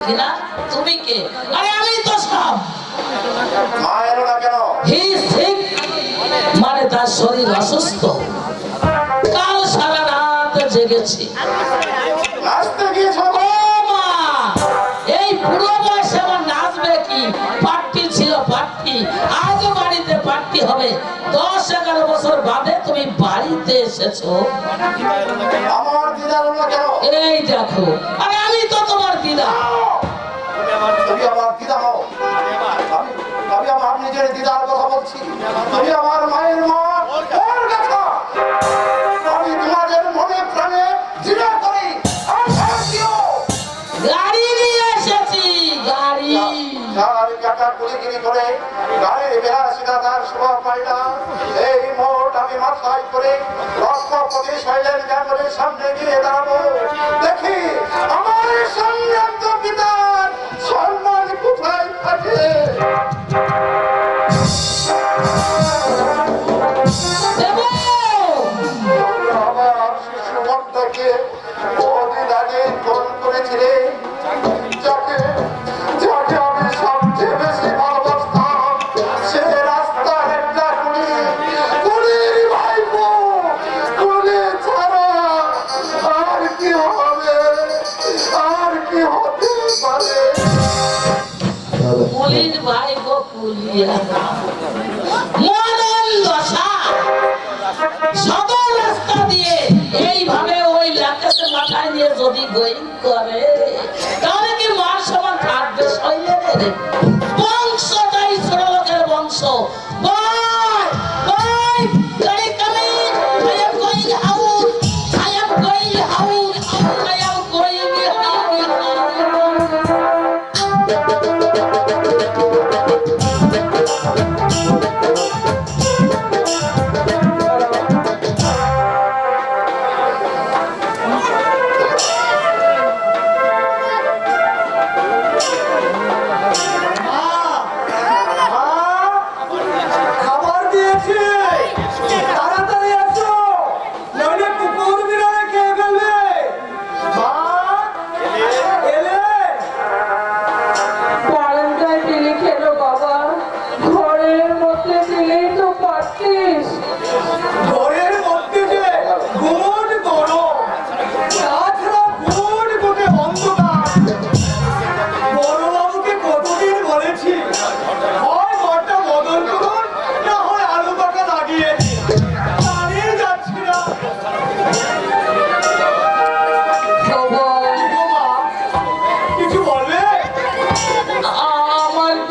কিনা তুমি কে? আরে আমি তো সব। মা এলো না কেন? হি সিক মানে তার শরীর অসুস্থ। কাল সারা রাত জেগেছি। নাচতে গিয়েছো? মা এই বুড়ো বয়সে আমার নাচবে কি? পার্টি ছিল পার্টি আজ বাড়িতে পার্টি হবে। দশ এগারো বছর বাদে তুমি বাড়িতে এসেছ। আমার এই দেখো তুমি আমার মায়ের মা আমি তোমাদের মনে প্রাণে জিনা করি। গাড়ি নিয়ে এসেছি গাড়ি। গাড়ি কাটা কুলিগিরি করে গাড়ির সিধা তার শোভা পাই না। এই মোট আমি মাথায় করে রত্নপতি শৈলের জঙ্গলের সামনে গিয়ে দাঁড়াবো? দেখি আমার সংগ্রান্ত পিতার সম্মান কোথায় থাকে? পুলিশ ভাই মরণ দশা। সদর রাস্তা দিয়ে এইভাবে ওই লাকেতে মাথায় নিয়ে যদি গোয়িং করে, তাহলে কি মার সমান থাকবে শৈলের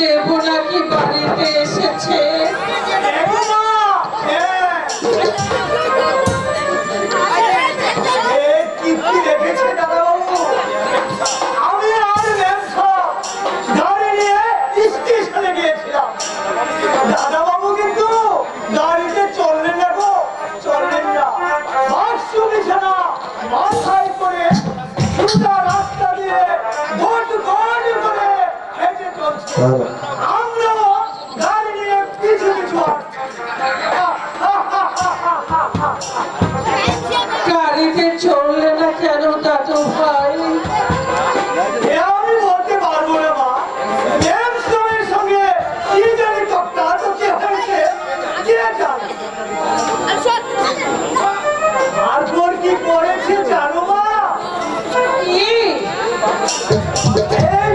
দেব নাকি বাড়িতে এসেছে? আমরাও গাড়ি নিয়ে পিছু পিছু গাড়িতে চললে না কেন দাদু ভাই? এ আমি বলতে পারব না মা। ম্যামসনের সঙ্গে কি জানি তক্তা তো কি হয়েছে? কে জানে? তারপর কি করেছে জানো মা? কি? এই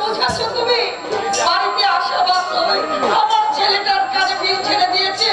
বোঝাচ্ছ? তুমি? বাড়িতে আসা বাধ্য আমার ছেলেটার কাছে ছেড়ে দিয়েছে।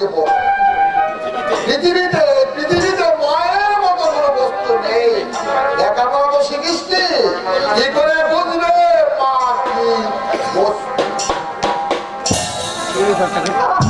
দেব। পৃথিবীতে পৃথিবীতে মায়ের মতো কোনো বস্তু নেই। দেখা পাবো শিখিসনি। কি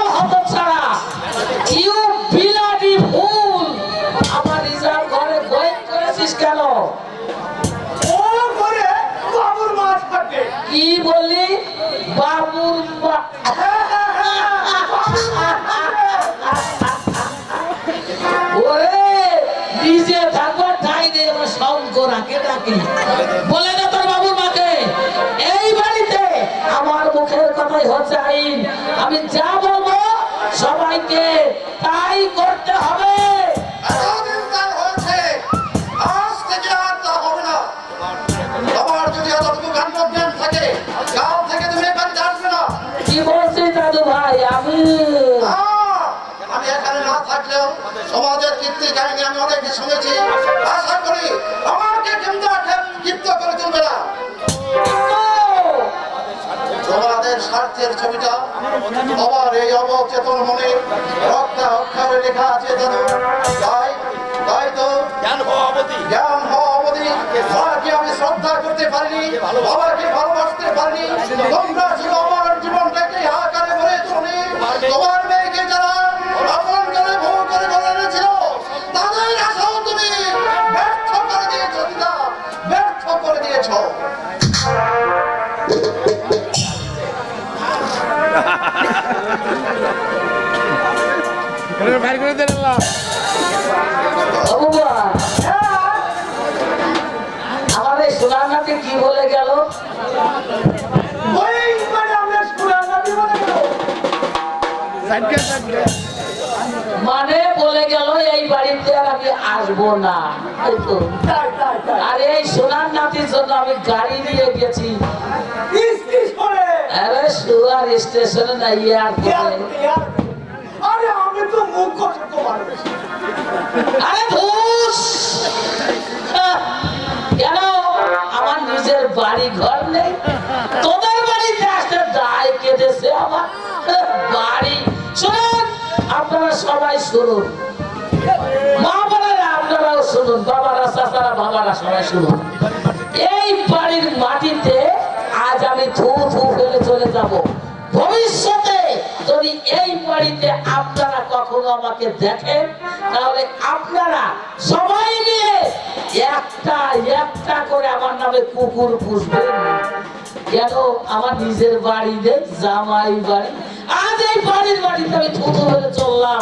কি বললি বাবুর ওরে, নিজে থাকব ঠাই দিয়ে এবার শঙ্ক রাখে ডাকি বলে না তোর বাবুর মাকে, এই বাড়িতে আমার মুখের কথাই হচ্ছে আমি যা বলব সবাইকে তাই করতে হবে। সমাজের কীর্তি কাহিনী আমি অনেক শুনেছি। আশা করি আমাকে কিন্তু ক্ষিপ্ত করে তুলবে না। স্বার্থের ছবিটা আমার এই অবচেতন মনে রক্ষা অক্ষরে লেখা আছে বাড়িতে আর আমি আসব না আর এই সোনার নাতির জন্য আমি গাড়ি নিয়ে গেছি। আরে সুয়ার স্টেশনে না আরে আমি তো মুখ আরে ধুস কেন? আমার নিজের বাড়ি ঘর নেই। তোদের বাড়িতে আসতে দায় কেঁদেছে আমার। বাড়ি। শুনুন আপনারা সবাই শুনুন। এই বাড়ির মাটিতে আজ আমি থু থু ফেলে চলে যাব। ভবিষ্যতে যদি এই বাড়িতে আপনারা কখনো আমাকে দেখেন, তাহলে আপনারা সবাই মিলে একটা একটা করে আমার নামে কুকুর পুষবেন। কেন? আমার নিজের বাড়ি নেই জামাই বাড়ি। আজ এই বাড়ির বাড়িতে আমি থুতু হয়ে চললাম।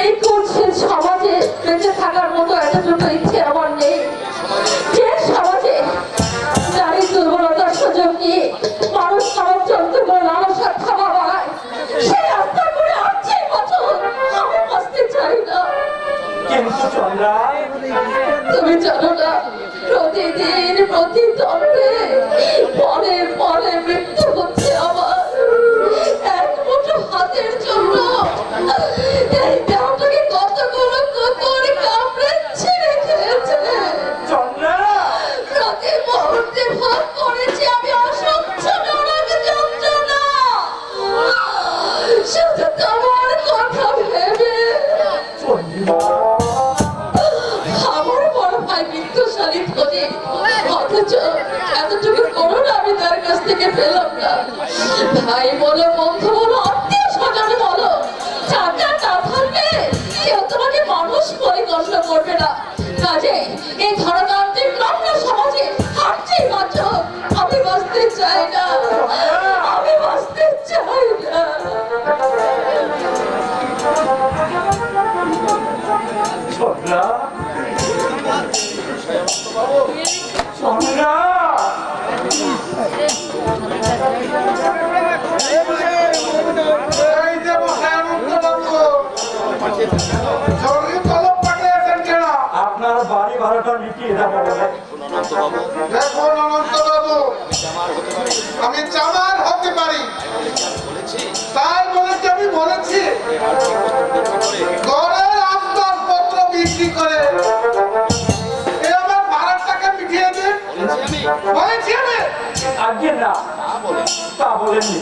এই করছেন সমাজে বেঁচে থাকার মতো এতটুকু ইচ্ছে আমার নেই। যে সমাজে নারীর দুর্বলতার সুযোগ নিয়ে মানুষ সমাজ চলতে করে নানা স্বার্থবা চাই না। তুমি জানো না প্রতিদিন প্রতি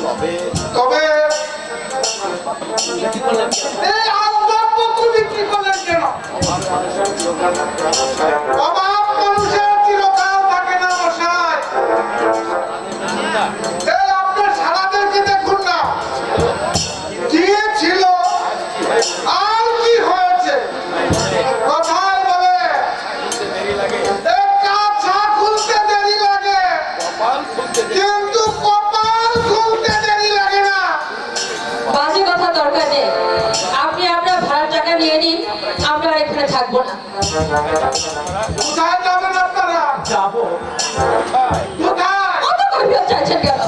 তবে তবে এই অভাব মানুষের চিরকাল থাকে না মশাই কোথায় যাবেন আপনারা? যাব। কোথায়? কত করে চাইছেন কেন?